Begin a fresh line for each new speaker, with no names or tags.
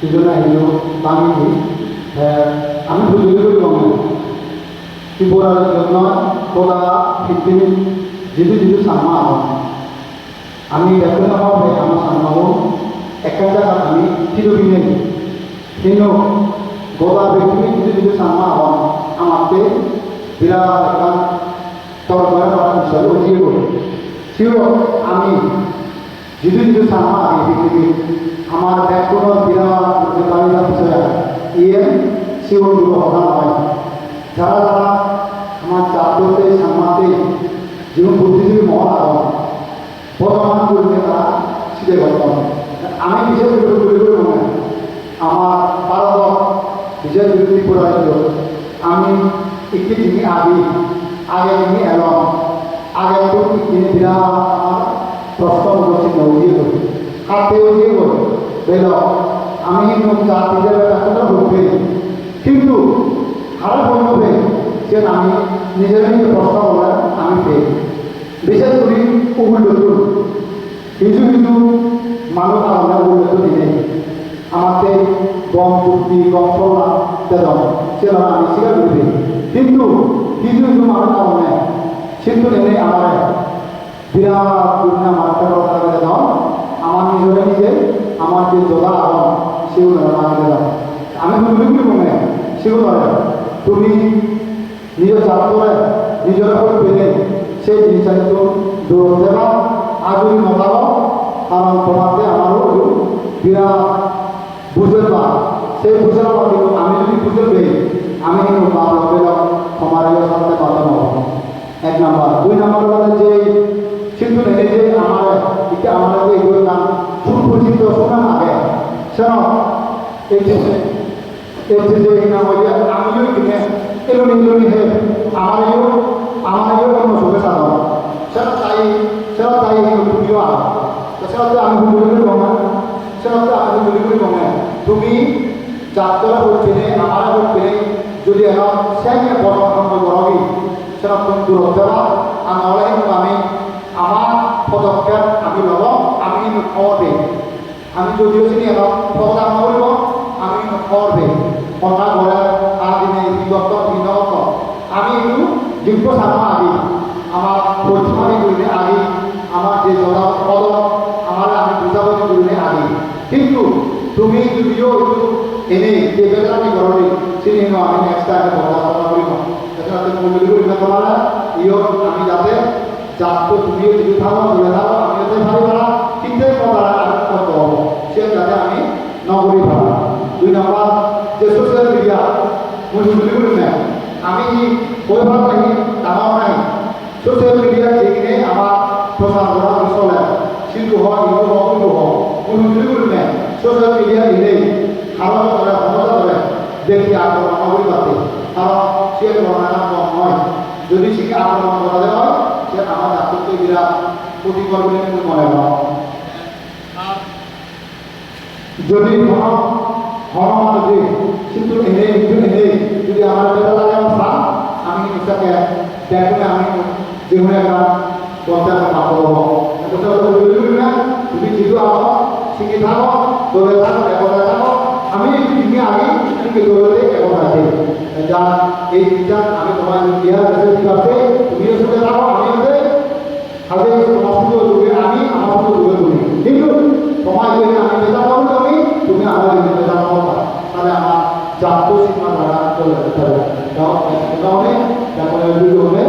sejono hilo kami আমি বুঝতে করি মনে। ত্রিপুরার জন্য তোরা পৃথিবীর যিদু যিদু সামা আহ্বান আমি দেখুন হবে আমার সামনাও একটা জায়গা আমি চিরদিনে কিন্তু গোটা পৃথিবীর যিদু যিদু সামা আহ্বান আমাকে বিরাট একটা তরকার বিষয় উঠিয়ে করি আমি সামা আগে পৃথিবী আমার ব্যাকুণ বিরাট বিষয় ইয়ে হওয়া হয়। যারা যারা আমার জাতীয়তে সামাতে জীবন বুদ্ধিজীবী মহল আগম বর্তমান করবে তারা শিখে করতাম আমি বিশেষ করে বলি মনে আমার ভারত বিশেষ বিরোধী পড়াইছিল আমি একটি যিনি আগে আগে যিনি এলম, আগে তো যিনি বিরাট আমার প্রশ্ন করছি নৌজিয়ে করি হাতে উঠিয়ে করি বেল, আমি হিসেবে টাকাটা ঢুকবে কিন্তু খারাপ হবে যে আমি নিজের নিজে প্রশ্ন বলে আমি পেয়ে। বিশেষ করে উল্টো কিছু কিছু মানুষ আমরা উল্টো দিনে। আমাকে গম চুক্তি গম সলা দেন সেটা আমি স্বীকার করি কিন্তু কিছু কিছু মানুষ আমরা কিন্তু এনে আমার বিরাট দুনিয়া মারতে কথা দাও। আমার নিজের নিজে, আমার যে যোগা আহ্বান সেগুলো আমাকে দাও আমি বুঝলি মনে সেগুলো তুমি নিজের ছাত্ররা নিজের উপর পেলে সেই জিনিসটা একটু দৌড় দেবা। আগুন নতাব কারণ তোমাতে আমারও বিরাট বুঝে বা সেই বুঝে বা কিন্তু আমি যদি বুঝে পেয়ে আমি কিন্তু মা বাপের আমার সাথে কথা বলব। এক নাম্বার। দুই এই যে এই যে যে নাম ওই যে আমিও কিনে এলো নিলো হে আমারও আমারও কোনো সুখে সাধন সেটা তাই সেটা তাই তুমিও আ সেটা তো আমি করি কমে সেটা তো আমি বলি কমে তুমি যাত্রা করছে আমার করছে যদি এখন সেখানে বড় অঙ্ক করবি সেটা তুমি দূর দেওয়া আমি হলে আমি আমার পদক্ষেপ আমি ল'ব, আমি দিম। আমি যদিও চিনি এখন পদক্ষেপ নকৰিব আমি কিন্তু খবৰ দিম কথা ঘৰে তাৰ দিনে বিগত। বিনগত আমি এইটো যোগ্য চাবা আদি। আমার পরিচালনা করলে আগে আমার যে জনা পদ, আমার আমি বুঝাবুঝি করলে আগে কিন্তু তুমি যদিও একটু এনে যে বেতনাটি করলে চিনি আমি নেক্সট টাইমে কথা কথা করিব। এছাড়া তুমি না তোমার ইয় আমি যাতে যাত্র তুমিও যদি থাকো বলে থাকো আমি যাতে ভাবি নগরী ভাবা দুই নম্বর, যে সোশ্যাল মিডিয়া মূল্য করি না আমি ওই ভাব নাকি ডাঙৰ নাই। সোশ্যাল মিডিয়া যেখানে আমার প্রচার করা চলে শিল্প হওয়া হিন্দু হওয়া হিন্দু হওয়া কিছু নেই? সোশ্যাল মিডিয়া দিলেই খাওয়া ধরে ক্ষমতা ধরে ব্যক্তি আক্রমণ করি পাতে কারণ সে গণনা কম নয় যদি সে আক্রমণ করা হয়, সে আমার জাতীয় বিরাট ক্ষতি করবে মনে হয় যদি কোনো হনুমান যে কিন্তু এনে কিন্তু এনে, যদি আমার বেলা লাগে আমার আমি তাকে দেখুন আমি যেমন একটা পঞ্চায়েত পাবো না, তুমি যেহেতু আবো শিখে থাকো দৌড়ে থাকো, একতা থাকো। আমি দিনে আগে, তুমি দৌড়ে একতা আছে যা এই দিনটা আমি তোমার বিহার কাছে ঠিক আছে? তুমিও সাথে থাকো আছে তুমি আমার বিরুদ্ধে জানাও না, তাহলে আমার জাতীয় সিনেমা দ্বারা চলে যেতে হবে। তাহলে হবে হবে